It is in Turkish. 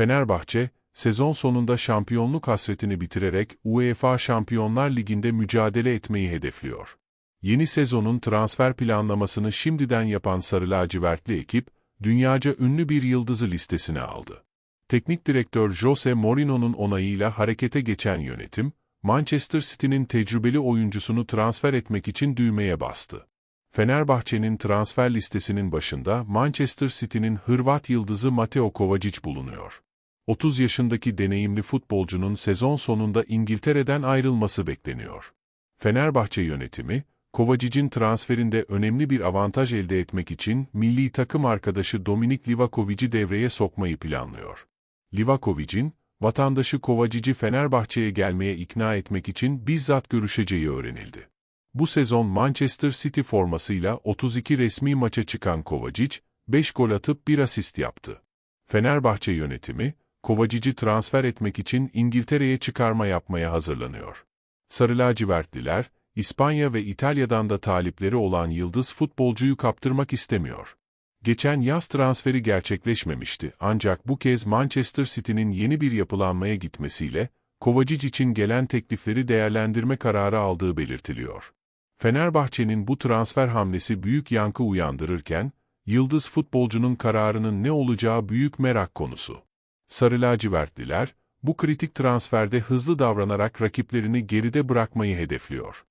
Fenerbahçe, sezon sonunda şampiyonluk hasretini bitirerek UEFA Şampiyonlar Ligi'nde mücadele etmeyi hedefliyor. Yeni sezonun transfer planlamasını şimdiden yapan Sarı Lacivertli ekip, dünyaca ünlü bir yıldızı listesine aldı. Teknik direktör Jose Mourinho'nun onayıyla harekete geçen yönetim, Manchester City'nin tecrübeli oyuncusunu transfer etmek için düğmeye bastı. Fenerbahçe'nin transfer listesinin başında Manchester City'nin Hırvat yıldızı Mateo Kovacic bulunuyor. 30 yaşındaki deneyimli futbolcunun sezon sonunda İngiltere'den ayrılması bekleniyor. Fenerbahçe yönetimi, Kovacic'in transferinde önemli bir avantaj elde etmek için milli takım arkadaşı Dominik Livakovic'i devreye sokmayı planlıyor. Livakovic'in, vatandaşı Kovacic'i Fenerbahçe'ye gelmeye ikna etmek için bizzat görüşeceği öğrenildi. Bu sezon Manchester City formasıyla 32 resmi maça çıkan Kovacic, 5 gol atıp 1 asist yaptı. Fenerbahçe yönetimi, Kovacic'i transfer etmek için İngiltere'ye çıkarma yapmaya hazırlanıyor. Sarı lacivertliler, İspanya ve İtalya'dan da talipleri olan yıldız futbolcuyu kaptırmak istemiyor. Geçen yaz transferi gerçekleşmemişti ancak bu kez Manchester City'nin yeni bir yapılanmaya gitmesiyle, Kovacic için gelen teklifleri değerlendirme kararı aldığı belirtiliyor. Fenerbahçe'nin bu transfer hamlesi büyük yankı uyandırırken, yıldız futbolcunun kararının ne olacağı büyük merak konusu. Sarı lacivertliler, bu kritik transferde hızlı davranarak rakiplerini geride bırakmayı hedefliyor.